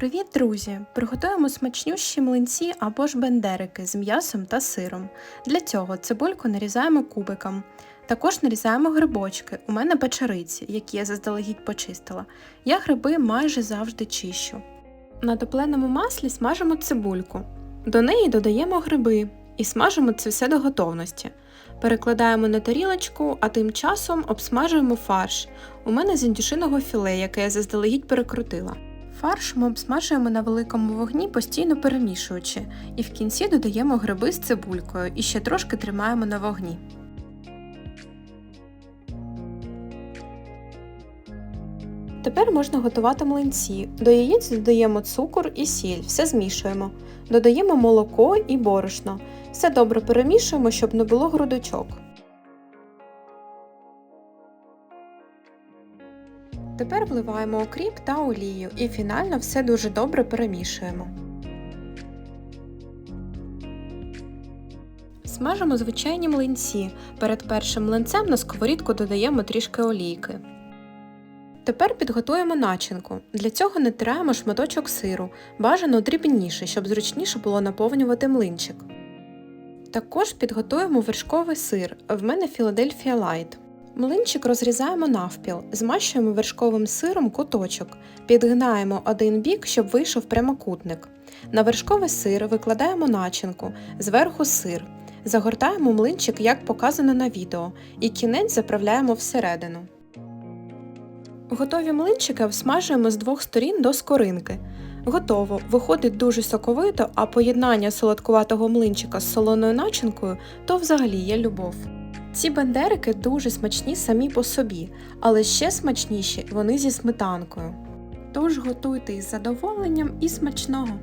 Привіт, друзі! Приготуємо смачнющі млинці або ж бендерики з м'ясом та сиром. Для цього цибульку нарізаємо кубиком. Також нарізаємо грибочки. У мене печериці, які я заздалегідь почистила. Я гриби майже завжди чищу. На топленому маслі смажимо цибульку. До неї додаємо гриби і смажимо це все до готовності. Перекладаємо на тарілочку, а тим часом обсмажуємо фарш. У мене з індюшиного філе, яке я заздалегідь перекрутила. Фарш ми обсмажуємо на великому вогні, постійно перемішуючи, і в кінці додаємо гриби з цибулькою і ще трошки тримаємо на вогні. Тепер можна готувати млинці. До яєць додаємо цукор і сіль, все змішуємо. Додаємо молоко і борошно. Все добре перемішуємо, щоб не було грудочок. Тепер вливаємо окріп та олію і фінально все дуже добре перемішуємо. Смажимо звичайні млинці. Перед першим млинцем на сковорідку додаємо трішки олійки. Тепер підготуємо начинку. Для цього натираємо шматочок сиру, бажано дрібніше, щоб зручніше було наповнювати млинчик. Також підготуємо вершковий сир, в мене Philadelphia Light. Млинчик розрізаємо навпіл, змащуємо вершковим сиром куточок, підгинаємо один бік, щоб вийшов прямокутник. На вершковий сир викладаємо начинку, зверху сир. Загортаємо млинчик, як показано на відео, і кінець заправляємо всередину. Готові млинчики всмажуємо з двох сторін до скоринки. Готово, виходить дуже соковито, а поєднання солодкуватого млинчика з солоною начинкою то взагалі є любов. Ці бендерики дуже смачні самі по собі, але ще смачніші вони зі сметанкою. Тож готуйте із задоволенням і смачного!